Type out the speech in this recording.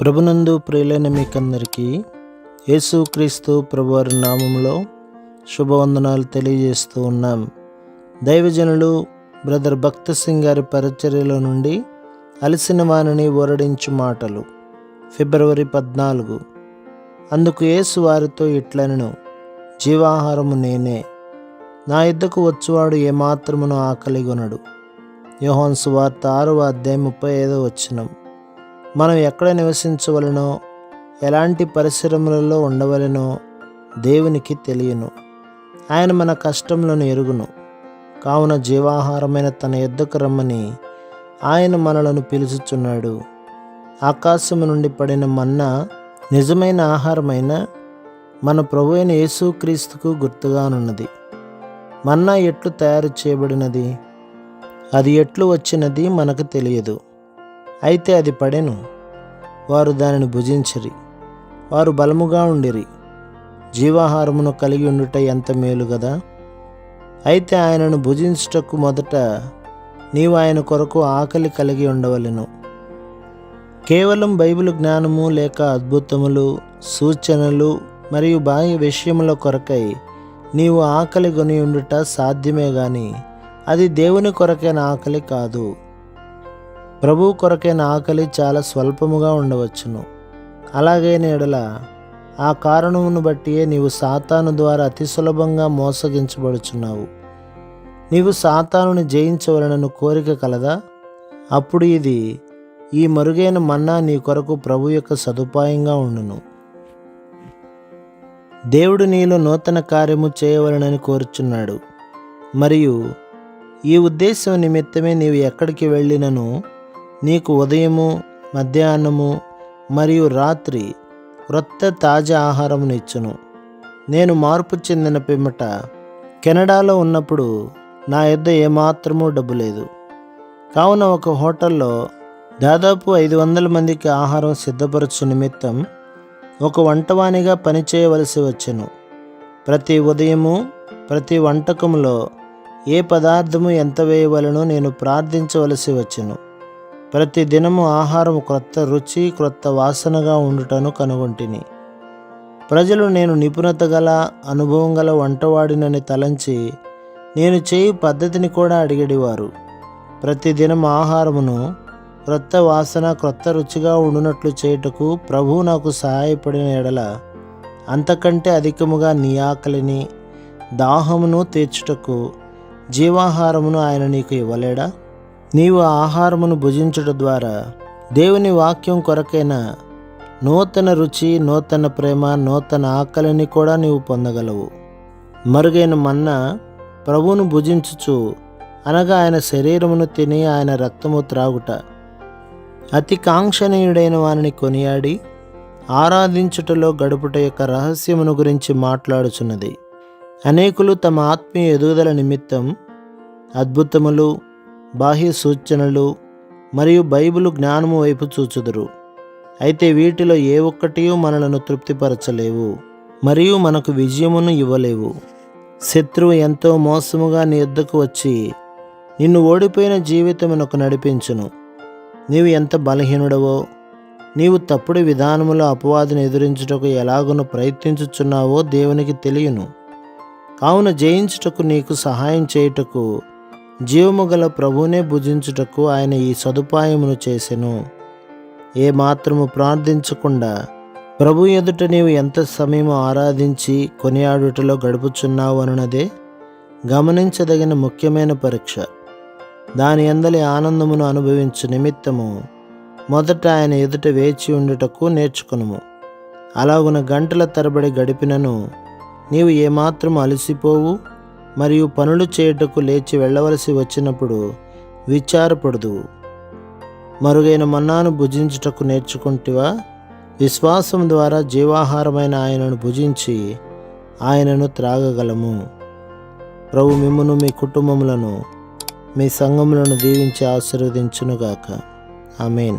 ప్రభునందు ప్రియులైన మీకందరికీ యేసుక్రీస్తు ప్రభువారి నామంలో శుభవందనాలు తెలియజేస్తూ ఉన్నాం. దైవజనులు బ్రదర్ భక్త సింగ్ గారి పరిచర్యలో నుండి అలసిన వారిని ఓరడించు మాటలు. ఫిబ్రవరి పద్నాలుగు. అందుకు యేసు వారితో ఇట్లనను జీవాహారము నేనే. నా యుద్ధకు వచ్చువాడు ఏమాత్రమును ఆకలిగొనడు. యోహోన్ సువార్త ఆరవ అధ్యాయం ముప్పై ఐదో వచ్చినం మనం ఎక్కడ నివసించవలనో ఎలాంటి పరిశ్రమలలో ఉండవలెనో దేవునికి తెలియను. ఆయన మన కష్టములను ఎరుగును. కావున జీవాహారమైన తన యుద్ధకు రమ్మని ఆయన మనలను పిలుచుచున్నాడు. ఆకాశము నుండి పడిన మన్నా నిజమైన ఆహారమైన మన ప్రభు అయిన యేసుక్రీస్తుకు గుర్తుగానున్నది. మన్నా ఎట్లు తయారు చేయబడినది అది ఎట్లు వచ్చినది మనకు తెలియదు. అయితే అది పడెను. వారు దానిని భుజించిరి. వారు బలముగా ఉండిరి. జీవాహారమును కలిగి ఉండుట ఎంత మేలు కదా అయితే ఆయనను భుజించుటకు మొదట నీవు ఆయన కొరకు ఆకలి కలిగి ఉండవలెను. కేవలం బైబిల్ జ్ఞానము లేక అద్భుతములు సూచనలు మరియు బాహ్య విషయముల కొరకై నీవు ఆకలి కొని ఉండుట సాధ్యమే గాని అది దేవుని కొరకైన ఆకలి కాదు. ప్రభువు కొరకైన ఆకలి చాలా స్వల్పముగా ఉండవచ్చును. అలాగే ఎడల ఆ కారణమును బట్టియే నీవు సాతాను ద్వారా అతి సులభంగా మోసగించబడుచున్నావు. నీవు సాతానుని జయించవలనను కోరిక కలదా? అప్పుడు ఇది ఈ మరుగైన మన్నా నీ కొరకు ప్రభు యొక్క సదుపాయంగా ఉండును. దేవుడు నీలో నూతన కార్యము చేయవలనని కోరుచున్నాడు. మరియు ఈ ఉద్దేశం నిమిత్తమే నీవు ఎక్కడికి వెళ్ళినను? నీకు ఉదయము మధ్యాహ్నము మరియు రాత్రి క్రొత్త తాజా ఆహారమును ఇచ్చును. నేను మార్పు చెందిన పిమ్మట కెనడాలో ఉన్నప్పుడు నా యొద్ద ఏమాత్రమూ డబ్బు లేదు. కావున ఒక హోటల్లో దాదాపు ఐదు వందల మందికి ఆహారం సిద్ధపరచు నిమిత్తం ఒక వంటవానిగా పనిచేయవలసి వచ్చెను. ప్రతి ఉదయము ప్రతి వంటకంలో ఏ పదార్థము ఎంత వేయవలనో నేను ప్రార్థించవలసి వచ్చెను. ప్రతి దినము ఆహారం క్రొత్త రుచి క్రొత్త వాసనగా ఉండుటను కనుగొంటిని. ప్రజలు నేను నిపుణత గల అనుభవం గల వంటవాడినని తలంచి నేను చేయి పద్ధతిని కూడా అడిగేవారు ప్రతి దినం ఆహారమును క్రొత్త వాసన క్రొత్త రుచిగా ఉండునట్లు చేయుటకు ప్రభువు నాకు సహాయపడిన ఎడల అంతకంటే అధికముగా నీ ఆకలిని దాహమును తీర్చుటకు జీవాహారమును ఆయన నీకు ఇవ్వలేడా? నీవు ఆహారమును భుజించుట ద్వారా దేవుని వాక్యం కొరకైన నూతన రుచి నూతన ప్రేమ నూతన ఆకలిని కూడా నీవు పొందగలవు. మరుగైన మన్న ప్రభువును భుజించుచు అనగా ఆయన శరీరమును తిని ఆయన రక్తము త్రాగుట. అతి కాంక్షణీయుడైన వారిని కొనియాడి ఆరాధించుటలో గడుపుట యొక్క రహస్యమును గురించి మాట్లాడుచున్నది. అనేకులు తమ ఆత్మీయ ఎదుగుదల నిమిత్తం అద్భుతములు బాహ్య సూచనలు మరియు బైబిలు జ్ఞానము వైపు చూచుదురు. అయితే వీటిలో ఏ ఒక్కటి మనలను తృప్తిపరచలేవు మరియు మనకు విజయమును ఇవ్వలేవు. శత్రువు ఎంతో మోసముగా నీ యుద్ధకు వచ్చి నిన్ను ఓడిపోయిన జీవితమునకు నడిపించును. నీవు ఎంత బలహీనుడవో నీవు తప్పుడు విధానములో అపవాదిని ఎదురించుటకు ఎలాగునో ప్రయత్నించుచున్నావో దేవునికి తెలియను. కావున జయించుటకు నీకు సహాయం చేయుటకు జీవము గల ప్రభువునే భుజించుటకు ఆయన ఈ సదుపాయమును చేసెను. ఏ మాత్రము ప్రార్థించకుండా ప్రభు ఎదుట నీవు ఎంత సమయం ఆరాధించి కొనియాడుటలో గడుపుచున్నావు అనున్నదే గమనించదగిన ముఖ్యమైన పరీక్ష. దాని అందలి ఆనందమును అనుభవించు నిమిత్తము మొదట ఆయన ఎదుట వేచి ఉండుటకు నేర్చుకునుము. అలాగున గంటల తరబడి గడిపినను నీవు ఏమాత్రం అలసిపోవు? మరియు పనులు చేయుటకు లేచి వెళ్ళవలసి వచ్చినప్పుడు విచారపడదు. మరుగైన మన్నాను భుజించుటకు నేర్చుకుంటివా? విశ్వాసం ద్వారా జీవాహారమైన ఆయనను భుజించి ఆయనను త్రాగగలము. ప్రభు మిమ్మును మీ కుటుంబములను మీ సంఘములను దీవించి ఆశీర్వదించునుగాక. ఆమెన్.